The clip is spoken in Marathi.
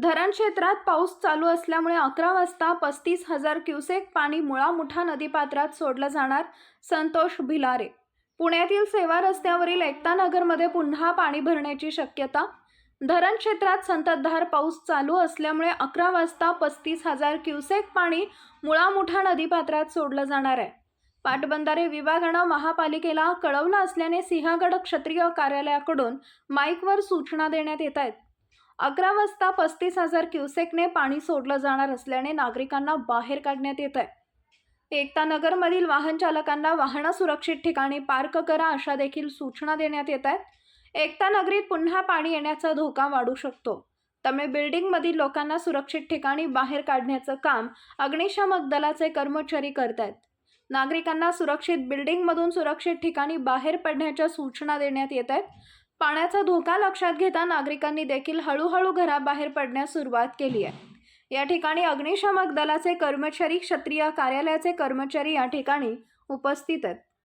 धरण क्षेत्रात पाऊस चालू असल्यामुळे अकरा वाजता पस्तीस हजार क्युसेक पाणी मुळा मुठा नदीपात्रात सोडलं जाणार संतोष भिलारे. पुण्यातील सेवा रस्त्यावरील एकता नगरमध्ये पुन्हा पाणी भरण्याची शक्यता. धरण क्षेत्रात संततधार पाऊस चालू असल्यामुळे अकरा वाजता पस्तीस हजार क्युसेक पाणी मुळा मुठा नदीपात्रात सोडलं जाणार आहे. पाटबंधारे विभागानं महापालिकेला कळवलं असल्याने सिंहगड क्षत्रिय कार्यालयाकडून माईकवर सूचना देण्यात येत आहेत. अकरा वाजता पस्तीस हजार क्युसेकने पाणी सोडलं जाणार असल्याने नागरिकांना बाहेर काढण्यात येत आहे. एकता नगरमधील वाहन चालकांना वाहनं सुरक्षित ठिकाणी पार्क करा अशा देखील सूचना देण्यात येत आहेत. एकता नगरीत पुन्हा पाणी येण्याचा धोका वाढू शकतो. त्यामुळे बिल्डिंगमधील लोकांना सुरक्षित ठिकाणी बाहेर काढण्याचं काम अग्निशामक दलाचे कर्मचारी करत आहेत. नागरिकांना सुरक्षित बिल्डिंगमधून सुरक्षित ठिकाणी बाहेर पडण्याच्या सूचना देण्यात येत आहेत. पाण्याचा धोका लक्षात घेता नागरिकांनी देखील हळूहळू घराबाहेर पडण्यास सुरुवात केली आहे. या ठिकाणी अग्निशामक दलाचे कर्मचारी क्षत्रिय कार्यालयाचे कर्मचारी या ठिकाणी उपस्थित आहेत.